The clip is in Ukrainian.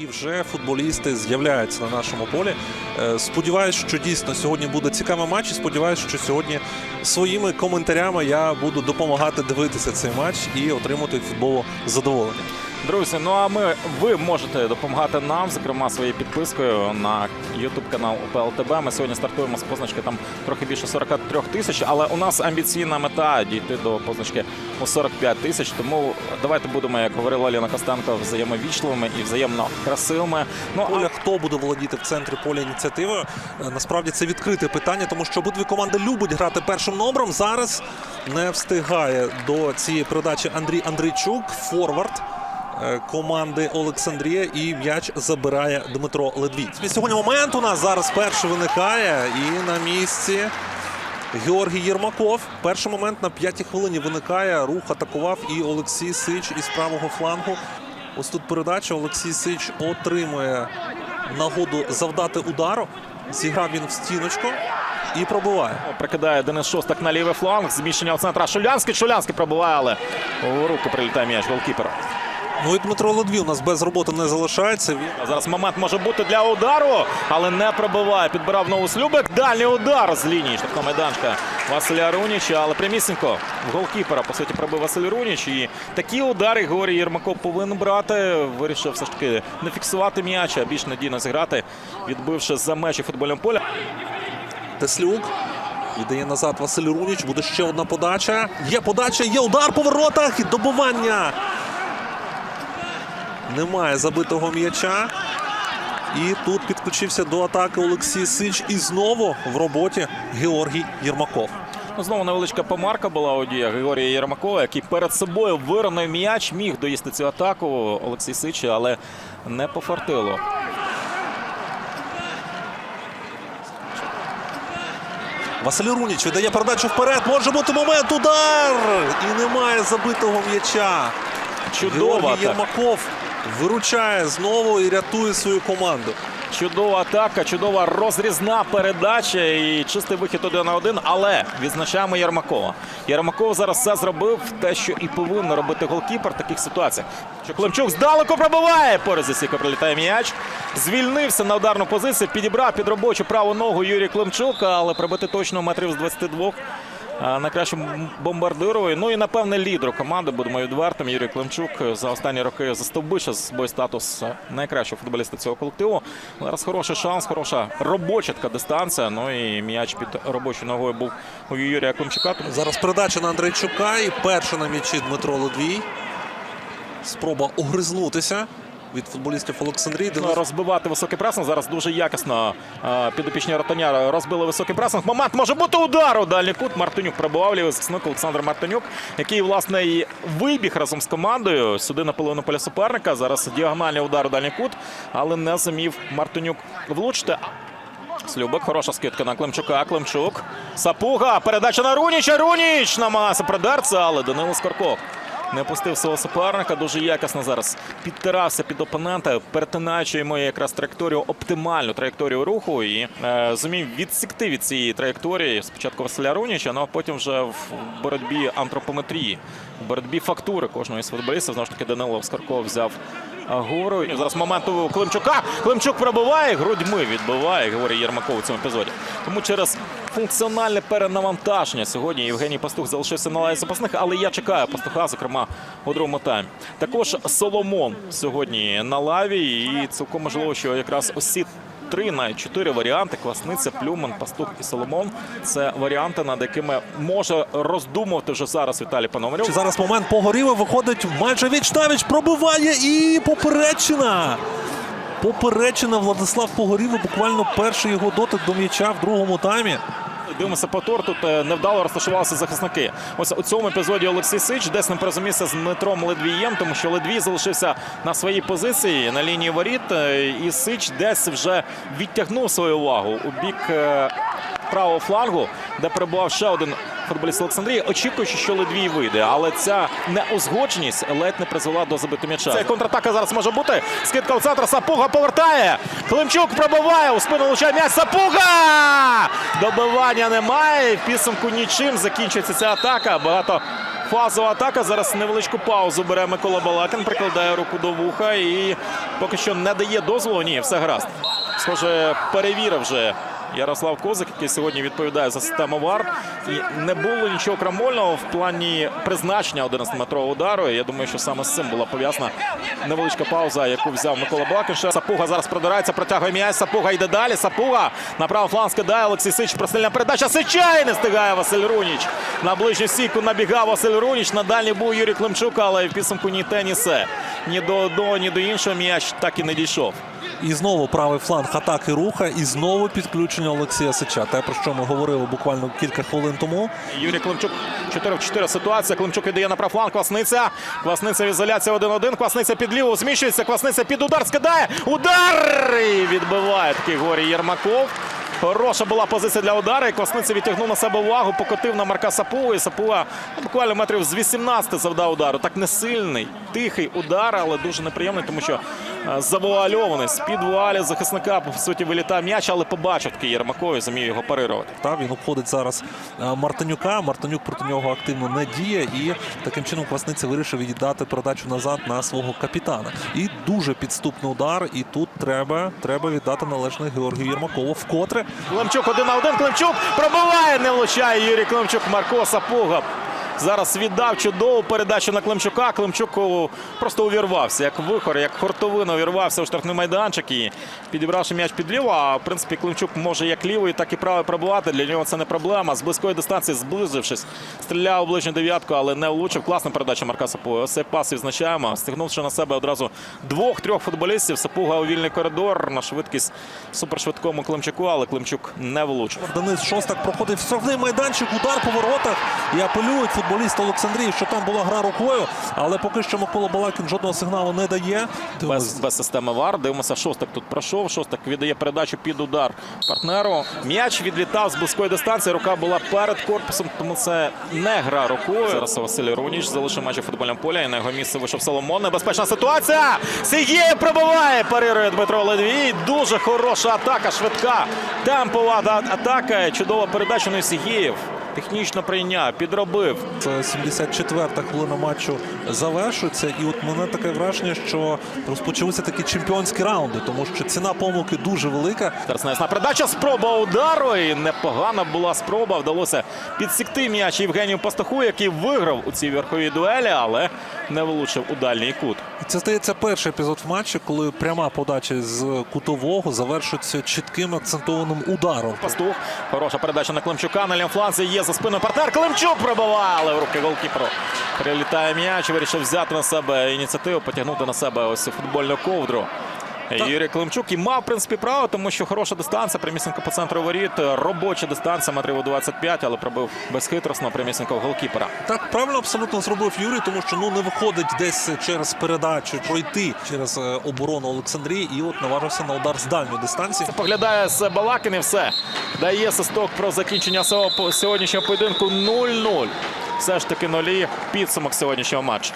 І вже футболісти з'являються на нашому полі. Е, Сподіваюсь, що дійсно сьогодні буде цікавий матч. І сподіваюся, що сьогодні своїми коментарями я буду допомагати дивитися цей матч і отримати футболу задоволення. Друзі, ну а ми ви можете допомагати нам, зокрема своєю підпискою на YouTube канал УПЛТБ. Ми сьогодні стартуємо з позначки там трохи більше 43 тисяч, але у нас амбіційна мета дійти до позначки у 45 тисяч. Тому давайте будемо, як говорила Ліна Костенко, взаємовічливими і взаємно красивими. Ну а хто буде володіти в центрі поля ініціативою? Е, Насправді це відкрите питання, тому що обидві команди любить грати першим номером. Зараз не встигає до цієї передачі Андрій Андрійчук, форвард команди Олександрія, і м'яч забирає Дмитро Ледвій. Сьогодні момент у нас зараз перший виникає, і на місці. Георгій Єрмаков. Перший момент на п'ятій хвилині виникає. Рух атакував і Олексій Сич із правого флангу. Ось тут передача. Олексій Сич отримує нагоду завдати удару. Зіграв він в стіночку і пробиває. прикидає Денис Шостак на лівий фланг. Зміщення у центра. Шулянський, Шулянський пробиває, але у руку прилітає м'яч голкіпера. Ну і Дмитро у нас без роботи не залишається. Він А Зараз момент може бути для удару, але не пробиває. Підбирав Новослюбик. Дальній удар з лінії штрафного майданчика Василя Руніча. Але прямісінько в голкіпера, по суті, пробив Василь Руніч. І такі удари Георгій Єрмаков повинен брати. Вирішив все ж таки не фіксувати м'яч, а більш надійно зіграти, відбивши за межі футбольного поля. Теслюк. Віддає назад Василь Руніч. Буде ще одна подача. Є подача, є удар по воротах і добивання. Немає забитого м'яча. І тут підключився до атаки Олексій Сич. І знову в роботі Георгій Єрмаков. Ну, знову невеличка помарка була у діях Георгія Єрмакова, який перед собою виронив м'яч, міг доїсти цю атаку Олексій Сичі, але не пофартило. Василь Руніч віддає передачу вперед. Може бути момент. Удар! І немає забитого м'яча. Атака. Єрмаков виручає знову і рятує свою команду. Чудова атака, чудова розрізна передача і чистий вихід один на один. Але відзначаємо Єрмакова. Єрмаков зараз все зробив те, що і повинен робити голкіпер в таких ситуаціях. Що Климчук здалеку пробиває. Поряд за сіка прилітає м'яч. Звільнився на ударну позицію, підібрав під робочу праву ногу Юрій Климчук, але пробити точно метрів з 22. Найкращим бомбардирою. Ну і напевне лідеру команди, будемо відвертим. Юрій Климчук за останні роки застовбичив свій статус найкращого футболіста цього колективу. Зараз хороший шанс, хороша робоча така дистанція. Ну і м'яч під робочою ногою був у Юрія Климчука. Зараз передача на Андрейчука і перша на м'ячі Дмитро Ледвій. Спроба огризнутися від футболістів Олександрії. Ну, розбивати високий пресинг. Зараз дуже якісно е, підопічні ротаняра розбили високий пресинг. Момент може бути удар у дальній кут. Мартинюк пробував лівий захисник Олександр Мартинюк, який власне і вибіг разом з командою сюди на половину поля суперника. Зараз діагональний удар у дальній кут, але не зумів Мартинюк влучити. Слюбик, хороша скидка на Климчука. Климчук. Сапуга. Передача на Руніча. Руніч намагався придерця, але Данило Скорков не пустив свого суперника. Дуже якісно зараз підтирався під опонента, перетинаючи йому якраз траєкторію, оптимальну траєкторію руху і е, зумів відсікти від цієї траєкторії спочатку Василя Руніча, ну а потім вже в боротьбі антропометрії, в боротьбі фактури кожного із футболістів. Знову ж таки, Данило Скарков взяв гору. І зараз момент у Климчука. Климчук пробиває, грудьми відбиває говорить Єрмаков у цьому епізоді. Тому через функціональне перенавантаження сьогодні Євгеній Пастух залишився на лаві запасних, але я чекаю Пастуха, зокрема у другому таймі. Також Соломон сьогодні на лаві, і цілком можливо, що якраз усі. Три навіть чотири варіанти: Квасниця, Плюман, Пастух і Соломон. Це варіанти, над якими може роздумувати вже зараз Віталій Пономарьов. Чи зараз момент погорів виходить майже віч навіч пробиває і поперечина. Поперечина Владислав Погорів. Буквально перший його дотик до м'яча в другому таймі. Дивимося повтор. Тут е, невдало розташувалися захисники. Ось у цьому епізоді Олексій Сич десь не порозумівся з Дмитром Ледвієм, тому що Ледвій залишився на своїй позиції на лінії воріт. е, І Сич десь вже відтягнув свою увагу у бік е, правого флангу, де перебував ще один футболіст Олександрії, очікуючи, що Ледвій вийде. Але ця неузгодженість ледь не призвела до забитого м'яча. Це контратака зараз може бути. Скидка у центр. Сапуга повертає. Климчук пробиває. У спину влучає м'яч. Сапуга! Добивання немає. В підсумку нічим закінчується ця атака. Багато Фазова атака. Зараз невеличку паузу бере Микола Балакин, прикладає руку до вуха і поки що не дає дозволу. Ні, все гаразд. Схоже, перевірив вже Ярослав Козик, який сьогодні відповідає за систему ВАР. І не було нічого крамольного в плані призначення 11-метрового удару. Я думаю, що саме з цим була пов'язана невеличка пауза, яку взяв Микола. Ще Сапуга зараз продирається, протягує м'яч. Сапуга йде далі. Сапуга на правий фланг скидає Олексій Сич. Простильна передача. Сича і не стигає Василь Руніч. На ближню стійку набігав Василь Руніч. На дальній був Юрій Климчук, але в підсумку ні те, ні се. Ні до одного, ні до іншого м'яч так і не дійшов. І знову правий фланг атаки руха, і знову підключення Олексія Сича. Те, про що ми говорили буквально кілька хвилин тому. Юрій Климчук 4 в 4 ситуація. Климчук віддає на правфланг. Класниця. Класниця в ізоляції 1-1. Класниця під ліву зміщується. Класниця під удар скидає. Удар! І відбиває такий горі Єрмаков. Хороша була позиція для удару. І Квасниця відтягнув на себе увагу, покотив на Марка Сапугу. І Сапуга ну, буквально метрів з 18 завдав удару. Так не сильний, тихий удар, але дуже неприємний, тому що е, завуальований. З-під вуалі захисника, по суті, вилітає м'яч, але побачив такий Єрмаков і його парирувати. Та він обходить зараз е, Мартинюка. Мартинюк проти нього активно не діє, і таким чином Квасниця вирішив віддати передачу назад на свого капітана. І дуже підступний удар. І тут треба, треба віддати належне Георгію Єрмакову. Вкотре Климчук один на один. Климчук пробиває, не влучає Юрій Климчук. Марко Сапуга. Зараз віддав чудову передачу на Климчука. Климчук просто увірвався, як вихор, як хортовина увірвався у штрафний майданчик і підібравши м'яч під ліво. А в принципі Климчук може як лівий, так і правий пробувати. Для нього це не проблема. З близької дистанції, зблизившись, стріляв у ближню дев'ятку, але не влучив. Класна передача Марка Сапуги. Ось цей пас відзначаємо. Стигнувши на себе одразу двох-трьох футболістів. Сапуга у вільний коридор на швидкість супершвидкому Климчуку, але Климчук не влучив. Денис Шостак проходить в майданчик, удар по воротах. І апелюють футболіст Олександрій, що там була гра рукою. Але поки що Микола Балакін жодного сигналу не дає. Без, без системи ВАР. Дивимося, Шостак тут пройшов. Шостак віддає передачу під удар партнеру. М'яч відлітав з близької дистанції. Рука була перед корпусом, тому це не гра рукою. Зараз Василь Руніч залишив матч у футбольному полі. І на його місце вийшов Соломон. Небезпечна ситуація. Сігєєв пробиває. Парирує Дмитро Ледвій. Дуже хороша атака, швидка. Темпова атака. Чудова передача на Сігєєв. Технічно прийняв, підробив. Це 74-та хвилина матчу завершується. І от мене таке враження, що розпочалися такі чемпіонські раунди, тому що ціна помилки дуже велика. Навісна передача, спроба удару. І непогана була спроба. Вдалося підсікти м'яч Євгенію Пастуху, який виграв у цій верховій дуелі, але не влучив у дальній кут. Це здається перший епізод в матчі, коли пряма подача з кутового завершується чітким акцентованим ударом. Пастух. Хороша передача на Климчука. На лівфланзі є за спину партнер. Климчук пробивали в руки голкіперу. Прилітає м'яч, вирішив взяти на себе ініціативу, потягнути на себе ось футбольну ковдру. Юрій Климчук і мав в принципі право, тому що хороша дистанція, прямісінько по центру воріт, робоча дистанція метрів 25, але пробив безхитростно прямісінько голкіпера. Так правильно абсолютно зробив Юрій, тому що ну не виходить десь через передачу пройти через е, оборону Олександрії, і от наважився на удар з дальньої дистанції. Поглядає з Балакин і все. Дає свисток про закінчення свого сьогоднішнього поєдинку 0-0. Все ж таки нулі підсумок сьогоднішнього матчу.